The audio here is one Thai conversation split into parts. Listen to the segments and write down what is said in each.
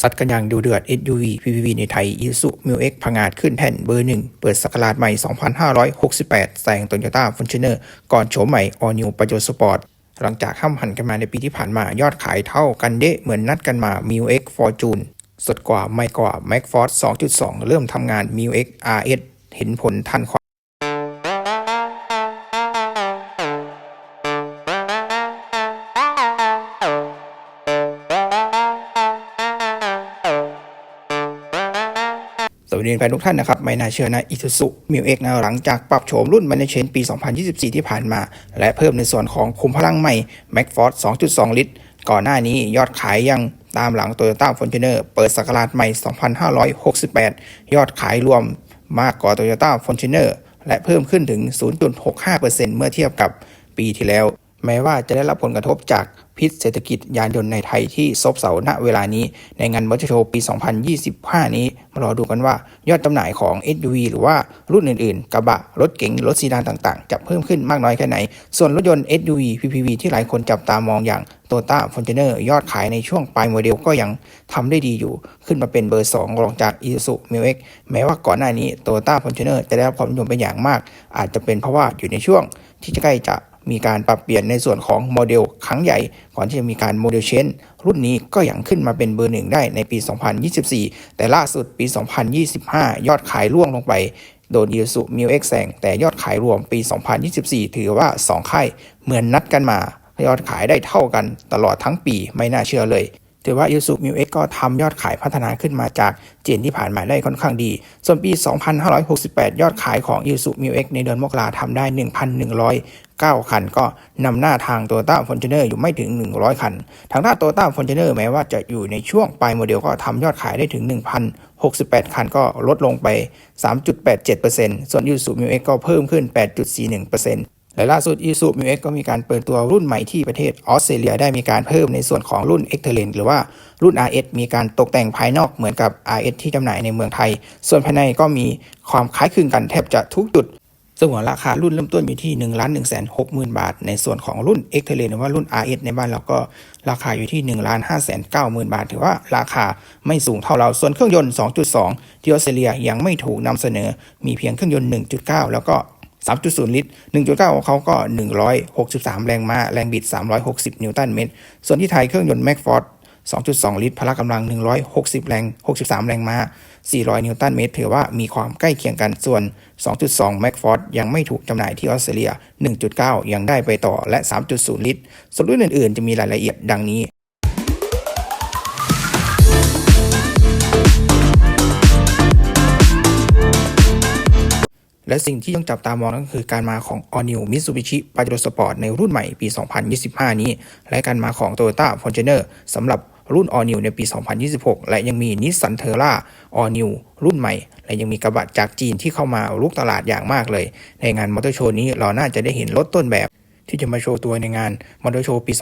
ซัดกันอย่างดูเดือด SUV PPV ในไทย Isuzu m u x พังงาดขึ้นแท่นเบอร์หนึ่ง เปิดสกราชใหม่ 2568 แซง Toyota Fortuner ก่อนโฉมใหม่ All New p a j o Sport หลังจากห้ำหันกันมาในปีที่ผ่านมายอดขายเท่ากันเดะเหมือนนัดกันมา m u x Fortune สดกว่าไม่กว่า m a c f o r d 2.2 เริ่มทำงาน m u x RS เห็นผลทันความ สวัสดีแฟนทุกท่านนะครับ ไม่น่าเชื่อนะอิ u สุมิวเอ็กนะหลังจากปรับโฉมรุ่นมันในเชนปี 2024 ที่ผ่านมา และเพิ่มในส่วนของคุมพลังใหม่ m a c f o r d 2.2 ลิตร ก่อนหน้านี้ยอดขายยังตามหลัง Toyota Fortuner เปิดสกราชใหม่ 2,568 ยอดขายรวมมากกว่า Toyota Fortuner และเพิ่มขึ้นถึง 0.65%เมื่อเทียบกับปีที่แล้ว แม้ว่าจะได้รับผลกระทบจากพิษเศรษฐกิจยานยนต์ในไทยที่ซบเซาณเวลานี้ ในงานมอเตอร์โชว์ปี 2025 นี้ มารอดูกันว่ายอดจำหน่ายของ SUV หรือว่ารุ่นอื่นๆ กระบะ รถเก๋ง รถซีดานต่างๆ จะเพิ่มขึ้นมากน้อยแค่ไหน ส่วนรถยนต์ SUV PPV ที่หลายคนจับตามองอย่าง Toyota Fortuner ยอดขายในช่วงปลายโมเดลก็ยังทำได้ดีอยู่ ขึ้นมาเป็นเบอร์ 2 รองจาก Isuzu m u x แม้ว่าก่อนหน้านี้ Toyota Fortuner จะได้รับความนิยมเป็นอย่างมาก อาจจะเป็นเพราะว่าอยู่ในช่วงที่จะใกล้จะ มีการปรับเปลี่ยนในส่วนของโมเดลครั้งใหญ่ ก่อนที่จะมีการโมเดลเชนรุ่นนี้ก็ยังขึ้นมาเป็นเบอร์หนึ่งได้ในปี 2024 แต่ล่าสุดปี 2025 ยอดขายร่วงลงไปโดนยูสุมิวเอ็กแซงแต่ยอดขายรวมปี 2024 ถือว่า 2 ค่ายเหมือนนัดกันมา ยอดขายได้เท่ากันตลอดทั้งปีไม่น่าเชื่อเลย ถือว่า i s u m u x ก็ทำยอดขายพัฒนาขึ้นมาจากเจนที่ผ่านมาได้ค่อนข้างดี ส่วนปี 2568 ยอดขายของ i s u m u x ในเดือนมกราทำได้ 1,109 คัน ก็นำหน้าทาง Toyota Fortuner อยู่ไม่ถึง 100 คัน ทางด้าน Toyota Fortuner แม้ว่าจะอยู่ในช่วงปลายโมเดลก็ทำยอดขายได้ถึง 1,068 คันก็ลดลงไป 3.87%ส่วน i s u m u x ก็เพิ่มขึ้น 8.41% และล่าสุด i s u m u x ก็มีการเปิดตัวรุ่นใหม่ที่ประเทศออสเตรเลียได้มีการเพิ่มในส่วนของรุ่น e x t e r l a n หรือว่ารุ่น RS มีการตกแต่งภายนอกเหมือนกับ RS ที่จำหน่ายในเมืองไทย ส่วนภายในก็มีความคล้ายคลึงกันแทบจะทุกจุดซึ่งหัวราคารุ่นเริ่มต้นอยู่ที่1นึ่งล้านหนึ่งแสนหกหมื่นบาท ในส่วนของรุ่น e x t e r l a n หรือว่ารุ่น RS ในบ้านเราก็ราคาอยู่ที่1นึ่งล้านห้าแสนเก้าหมื่นบาท ถือว่าราคาไม่สูงเท่าเรา ส่วนเครื่องยนต์ 2.2 ที่ออสเตรเลียยังไม่ถูกนำเสนอ มีเพียงเครื่องยนต์ 1.9 แล้วก็ 3.0 ลิตร 1.9 ของเขาก็ 163 แรงม้า แรงบิด 360 นิวตันเมตร ส่วนที่ไทยเครื่องยนต์แม็กฟอร์ด2.2 ลิตร พละกำลัง 160 แรง 63 แรงม้า 400 นิวตันเมตร ถือว่ามีความใกล้เคียงกัน ส่วน 2.2แม็กฟอร์ดยังไม่ถูกจำหน่ายที่ออสเตรเลีย 1.9 ยังได้ไปต่อ และ 3.0 ลิตร ส่วนรุ่นอื่น ๆ จะมีรายละเอียดดังนี้ และสิ่งที่ต้องจับตามองก็คือการมาของ All New Mitsubishi Pajero Sport ในรุ่นใหม่ปี 2025 นี้ และการมาของ Toyota Fortuner สำหรับรุ่น All New ในปี 2026 และยังมี Nissan Terra All New รุ่นใหม่ และยังมีกระบะจากจีนที่เข้ามาลุกตลาดอย่างมากเลย ในงานมอเตอร์โชว์นี้เราน่าจะได้เห็นรถต้นแบบ ที่จะมาโชว์ตัวในงานมอเตอร์โชว์ปี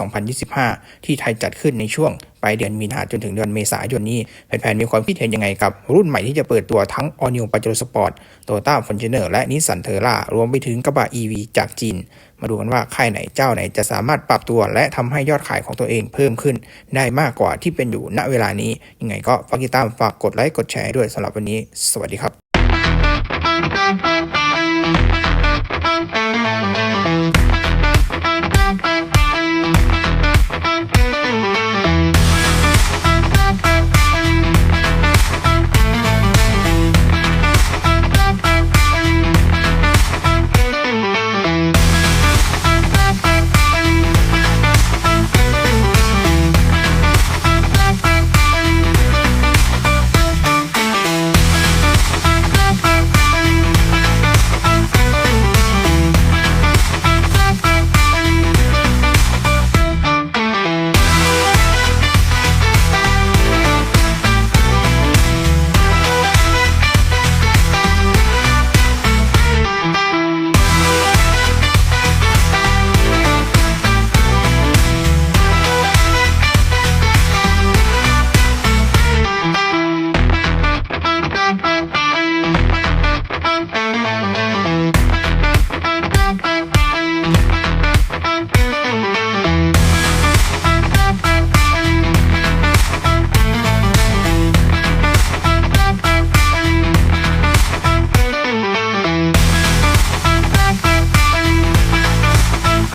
2025 ที่ไทยจัดขึ้นในช่วงปลายเดือนมีนาจนถึงเดือนเมษายนนี้แฟนๆมีความคิดเห็นยังไงกับ รุ่นใหม่ที่จะเปิดตัวทั้ง All New Pajero Sport Toyota Fortuner และ Nissan Terra รวมไปถึงกระบะ EV จากจีน มาดูกันว่าค่ายไหนเจ้าไหนจะสามารถปรับตัว และทำให้ยอดขายของตัวเองเพิ่มขึ้น ได้มากกว่าที่เป็นอยู่ณเวลานี้ยังไงก็ฝากติดตามฝากกดไลค์กดแชร์ด้วยสำหรับวันนี้ สวัสดีครับ